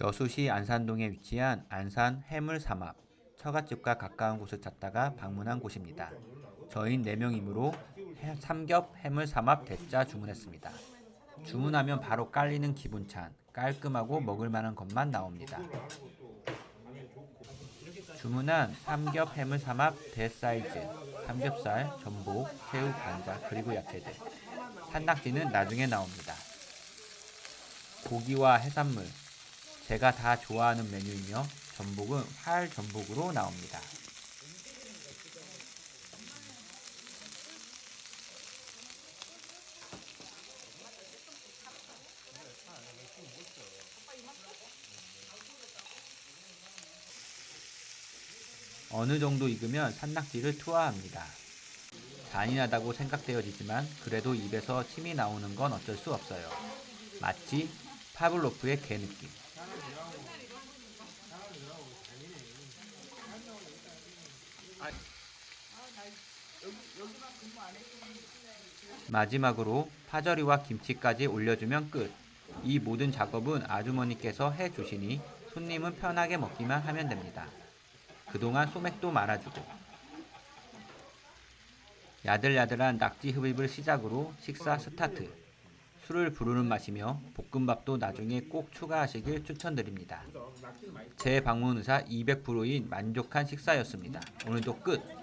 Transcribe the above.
여수시 안산동에 위치한 안산 해물삼합 처갓집과 가까운 곳을 찾다가 방문한 곳입니다. 저희 4명이므로 해- 삼겹 해물삼합 대짜 주문했습니다. 주문하면 바로 깔리는 기본찬, 깔끔하고 먹을 만한 것만 나옵니다. 주문한 삼겹 해물삼합 대사이즈, 삼겹살, 전복, 새우, 관자, 그리고 야채들. 산낙지는 나중에 나옵니다. 고기와 해산물, 제가 다 좋아하는 메뉴이며 전복은 활 전복으로 나옵니다. 어느 정도 익으면 산낙지를 투하합니다. 잔인하다고 생각되어지지만 그래도 입에서 침이 나오는 건 어쩔 수 없어요. 마치 파블로프의 개 느낌. 마지막으로 파절이와 김치까지 올려주면 끝. 이 모든 작업은 아주머니께서 해 주시니 손님은 편하게 먹기만 하면 됩니다. 그동안 소맥도 말아주고 야들야들한 낙지 흡입을 시작으로 식사 스타트. 술을 부르는 맛이며 볶음밥도 나중에 꼭 추가하시길 추천드립니다. 제 방문 의사 200%인 만족한 식사였습니다. 오늘도 끝!